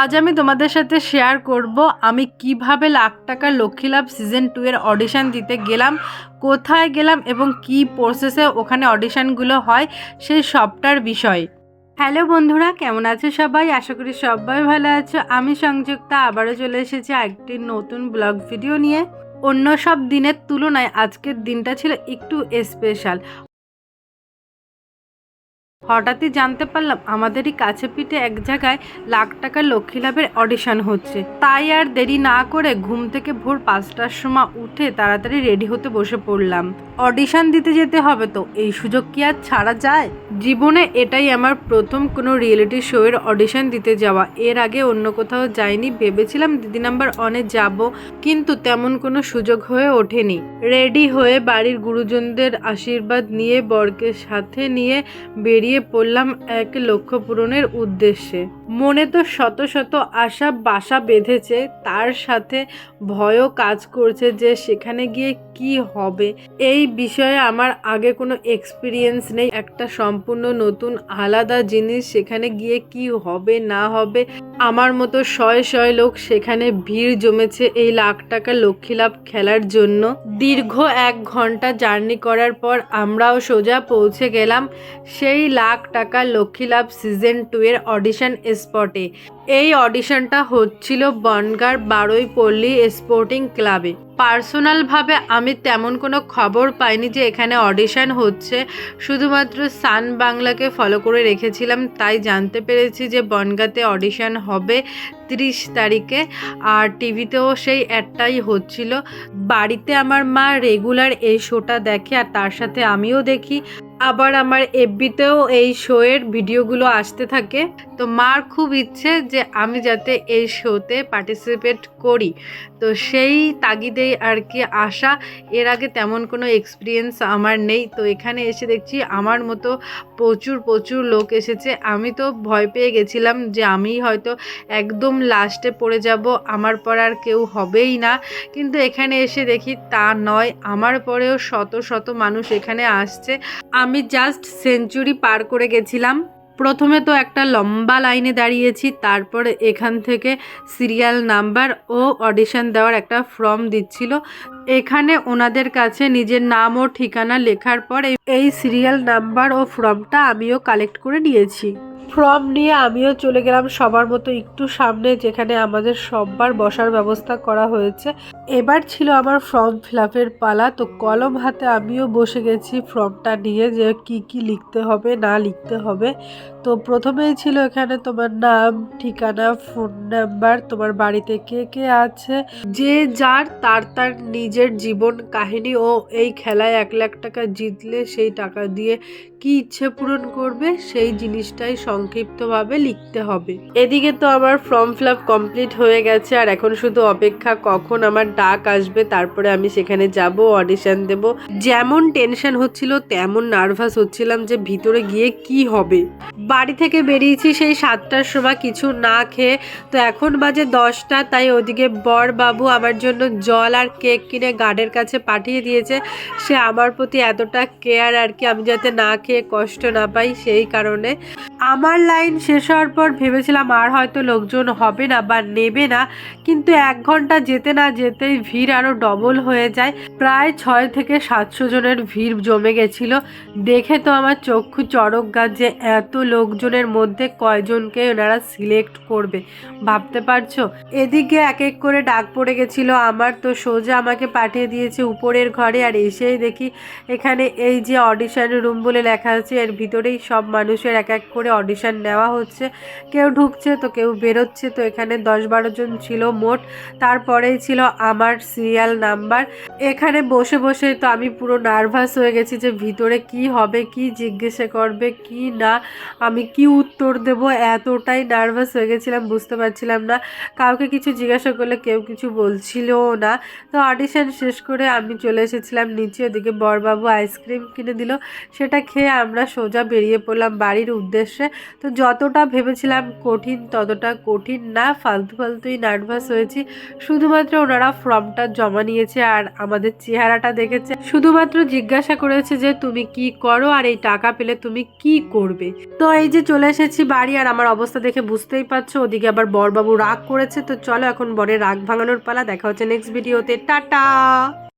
আজ আমি তোমাদের সাথে শেয়ার করব আমি কীভাবে লাখ টাকার লক্ষ্মী লাভ সিজন টু এর অডিশন দিতে গেলাম, কোথায় গেলাম এবং কি প্রসেসে ওখানে অডিশনগুলো হয়, সেই সবটার বিষয়। হ্যালো বন্ধুরা, কেমন আছো সবাই? আশা করি সবাই ভালো আছো। আমি সংযুক্তা, আবারও চলে এসেছি একটি নতুন ব্লগ ভিডিও নিয়ে। অন্য সব দিনের তুলনায় আজকের দিনটা ছিল একটু স্পেশাল হঠাৎই জানতে পারলাম আমাদেরই কাছে পিঠে এক জায়গায় লাখ টাকার লক্ষ্মী লাভের অডিশন হচ্ছে। তাই আর দেরি না করে ঘুম থেকে ভোর পাঁচটার সময় উঠে তাড়াতাড়ি রেডি হতে বসে পড়লাম। অডিশন দিতে যেতে হবে তো, এই সুযোগ কি আর ছাড়া যায়? জীবনে এটাই আমার প্রথম কোনো রিয়েলিটি শো এর অডিশন দিতে যাওয়া। এর আগে অন্য কোথাও যাইনি, ভেবেছিলাম দিদি নাম্বার অনে যাব, কিন্তু তেমন কোনো সুযোগ হয়ে ওঠেনি। রেডি হয়ে বাড়ির গুরুজনদের আশীর্বাদ নিয়ে, বরকে সাথে নিয়ে বেরিয়ে পড়লাম এক লক্ষ্য পূরণের উদ্দেশ্যে। মনে তো শত শত আশা বাসা বেঁধেছে, তার সাথে ভয়ও কাজ করছে যে সেখানে গিয়ে কি হবে। এই বিষয়ে আমার আগে কোনো এক্সপিরিয়েন্স নেই, একটা সম্পূর্ণ নতুন, আলাদা জিনিস, সেখানে গিয়ে কি হবে, না হবে, আমার মতো শয়ে শয়ে লোক সেখানে ভিড় জমেছে এই লাখ টাকা লক্ষ্মী লাভ খেলার জন্য। দীর্ঘ এক ঘণ্টা জার্নি করার পর আমরাও সোজা পৌঁছে গেলাম সেই লাখ টাকা লক্ষ্মী লাভ সিজন টু এর অডিশন স্পটে। এই অডিশনটা হচ্ছিল বনগার বারোই পল্লী স্পোর্টিং ক্লাবে। পার্সোনালভাবে আমি তেমন কোনো খবর পাইনি যে এখানে অডিশন হচ্ছে। শুধুমাত্র সান বাংলাকে ফলো করে রেখেছিলাম, তাই জানতে পেরেছি যে বনগাতে অডিশন হবে তিরিশ তারিখে। আর টিভিতেও সেই অ্যাডটাই হচ্ছিল। বাড়িতে আমার মা রেগুলার এই শোটা দেখে আর তার সাথে আমিও দেখি। আবার আমার এফবিতেও এই শোয়ের ভিডিওগুলো আসতে থাকে। তো মার খুব ইচ্ছে যে আমি যাতে এই শোতে পার্টিসিপেট করি। তো সেই তাগিদেই আর কি আসা। এর আগে তেমন কোনো এক্সপিরিয়েন্স আমার নেই। তো এখানে এসে দেখছি আমার মতো প্রচুর প্রচুর লোক এসেছে। আমি তো ভয় পেয়ে গেছিলাম যে আমি হয়তো একদম লাস্টে পড়ে যাব। আমার পর আর কেউ হবেই না। কিন্তু এখানে এসে দেখি তা নয়। আমার পরেও শত শত মানুষ এখানে আসছে। আমি জাস্ট সেঞ্চুরি পার করে গেছিলাম। প্রথমে তো একটা লম্বা লাইনে দাঁড়িয়েছি, তারপরে এখান থেকে সিরিয়াল নাম্বার ও অডিশন দেওয়ার একটা ফর্ম দিচ্ছিল। এখানে ওনাদের কাছে নিজের নাম ও ঠিকানা লেখার পর এই- সিরিয়াল নাম্বার ও ফর্মটা আমিও কালেক্ট করে নিয়েছি। ফর্ম নিয়ে আমিও চলে গেলাম সবার মতো একটু সামনে, যেখানে আমাদের সববার বসার ব্যবস্থা করা হয়েছে। এবার ছিল আমার ফর্ম ফিল পালা, তো কলম হাতে আমিও বসে গেছি ফর্মটা নিয়ে যে কি কি লিখতে হবে, না লিখতে হবে। তো প্রথমেই ছিল এখানে তোমার নাম, ঠিকানা ফোন নাম্বার তোমার বাড়িতে কে কে আছে, যে যার, তার তার নিজের জীবন, কাহিনী ও এই খেলায় এক লাখ টাকা জিতলে সেই টাকা দিয়ে কি ইচ্ছে পূরণ করবে সেই জিনিসটাই সংক্ষিপ্তভাবে লিখতে হবে। এদিকে তো আমার ফর্ম ফিল কমপ্লিট হয়ে গেছে আর এখন শুধু অপেক্ষা কখন আমার ডাক আসবে, তারপরে আমি সেখানে যাব অডিশন দেব। যেমন টেনশন হচ্ছিল, তেমন নার্ভাস হচ্ছিলাম যে ভিতরে গিয়ে কি হবে। বাড়ি থেকে বেরিয়েছি সেই সাতটার সময়, কিছু না খেয়ে। তো এখন বাজে দশটা, তাই ওদিকে বর বাবু আমার জন্য জল আর কেক কিনে গার্ডের কাছে পাঠিয়ে দিয়েছে, সে আমার প্রতি এতটা কেয়ার আর কি, আমি যাতে না খেয়ে কষ্ট না পাই সেই কারণে। আমার লাইন শেষ হওয়ার পর ভেবেছিলাম আর হয়তো লোকজন হবে না বা নেবে না, কিন্তু এক ঘণ্টা যেতে না যেতেই ভিড় আরও ডবল হয়ে যায়। প্রায় ছয় থেকে সাতশো জনের ভিড় জমে গেছিল। দেখে তো আমার চক্ষু চড়ক গাছ যে এত লোকজনের মধ্যে কয়জনকে ওনারা সিলেক্ট করবে, ভাবতে পারছ? এদিকে এক এক করে ডাক পড়ে গেছিল, আমার তো সোজা আমাকে পাঠিয়ে দিয়েছে উপরের ঘরে আর এসেই দেখি এখানে এই যে অডিশন রুম বলে লেখা আছে, এর ভিতরেই সব মানুষের এক এক করে অডিশন নেওয়া হচ্ছে। কেউ ঢুকছে তো কেউ বেরোচ্ছে তো এখানে দশ বারো জন ছিল মোট, তারপরেই ছিল আমার সিরিয়াল নাম্বার এখানে বসে বসে তো আমি পুরো নার্ভাস হয়ে গেছি যে ভিতরে কি হবে, কি জিজ্ঞাসা করবে, কি না, আমি কি উত্তর দেব, এতটাই নার্ভাস হয়ে গেছিলাম, বুঝতে পারছিলাম না। কাউকে কিছু জিজ্ঞাসা করলে কেউ কিছু বলছিলও না। তো অডিশন অডিশন শেষ করে আমি চলে এসেছিলাম নিচে। ওদিকে বরবাবু আইসক্রিম কিনে দিল। সেটা খেয়ে আমরা সোজা বেরিয়ে পড়লাম বাড়ির উদ্দেশ্যে। তো যতটা ভেবেছিলাম কঠিন, ততটা কঠিন না, ফালতু ফালতুই নার্ভাস হয়েছি। শুধুমাত্র ওনারা ফর্মটা জমা নিয়েছে আর আমাদের চেহারাটা দেখেছে। শুধুমাত্র জিজ্ঞাসা করেছে যে, তুমি কি করো আর এই টাকা পেলে তুমি কি করবে? তো এই যে চলে এসেছি বাড়ি আর আমার অবস্থা দেখে বুঝতেই পারছ। ওদিকে আবার বরবাবু রাগ করেছে। তো চলো এখন বরের রাগ ভাঙানোর পালা। দেখা হচ্ছে নেক্সট ভিডিওতে টাটা! 啊